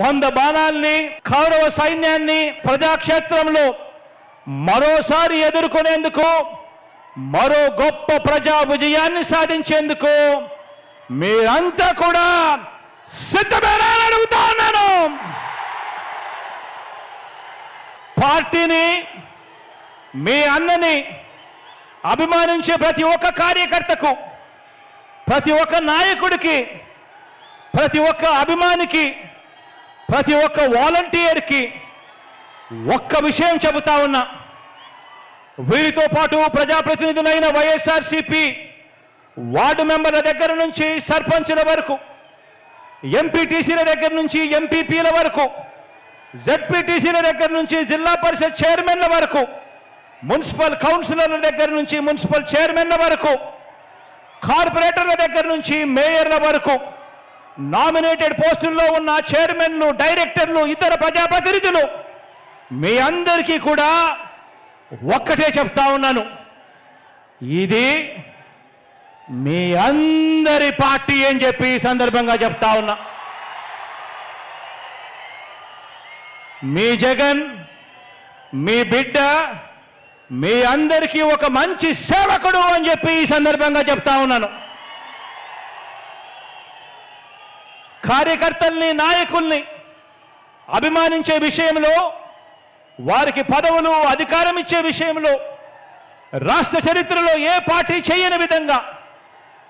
వంద బాణాల్ని కౌరవ సైన్యాన్ని ప్రజాక్షేత్రంలో మరోసారి ఎదుర్కొనేందుకు మరో గొప్ప ప్రజా విజయాన్ని సాధించేందుకు మీరంతా కూడా సిద్ధమేనని అడుగుతా ఉన్నాను. పార్టీని మీ అన్నని అభిమానించే ప్రతి ఒక్క కార్యకర్తకు ప్రతి ఒక్క నాయకుడికి ప్రతి ఒక్క అభిమానికి ప్రతి ఒక్క వాలంటీర్కి ఒక్క విషయం చెబుతా ఉన్నా. వీరితో పాటు ప్రజాప్రతినిధులైన వైఎస్ఆర్సీపీ వార్డు మెంబర్ల దగ్గర నుంచి సర్పంచుల వరకు ఎంపీటీసీల దగ్గర నుంచి ఎంపీపీల వరకు జెడ్పీటీసీల దగ్గర నుంచి జిల్లా పరిషత్ చైర్మన్ల వరకు మున్సిపల్ కౌన్సిలర్ల దగ్గర నుంచి మున్సిపల్ చైర్మన్ల వరకు కార్పొరేటర్ల దగ్గర నుంచి మేయర్ల వరకు నామినేటెడ్ పోస్టుల్లో ఉన్న చైర్మన్లు డైరెక్టర్లు ఇతర ప్రజాప్రతినిధులు మీ అందరికీ కూడా ఒక్కటే చెప్తా ఉన్నాను. ఇది మీ అందరి పార్టీ అని చెప్పి ఈ సందర్భంగా చెప్తా ఉన్నా. మీ జగన్ మీ బిడ్డ మీ అందరికీ ఒక మంచి సేవకుడు అని చెప్పి ఈ సందర్భంగా చెప్తా ఉన్నాను. కార్యకర్తల్ని నాయకుల్ని అభిమానించే విషయంలో వారికి పదవులు అధికారం ఇచ్చే విషయంలో రాష్ట్ర చరిత్రలో ఏ పార్టీ చేయని విధంగా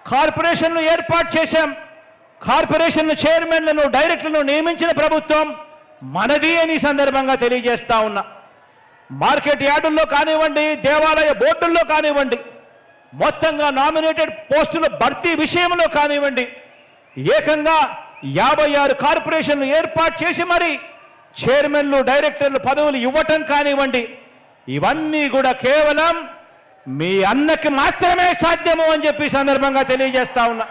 కార్పొరేషన్లు ఏర్పాటు చేశాం. కార్పొరేషన్ చైర్మన్లను డైరెక్టర్లను నియమించిన ప్రభుత్వం మనది అని సందర్భంగా తెలియజేస్తా ఉన్నా. మార్కెట్ యార్డుల్లో కానివ్వండి దేవాలయ బోర్డుల్లో కానివ్వండి మొత్తంగా నామినేటెడ్ పోస్టుల భర్తీ విషయంలో కానివ్వండి ఏకంగా యాభై ఆరు కార్పొరేషన్లు ఏర్పాటు చేసి మరి చైర్మన్లు డైరెక్టర్లు పదవులు ఇవ్వటం కానివ్వండి ఇవన్నీ కూడా కేవలం మీ అన్నకి మాత్రమే సాధ్యము అని చెప్పి సందర్భంగా తెలియజేస్తా ఉన్నా.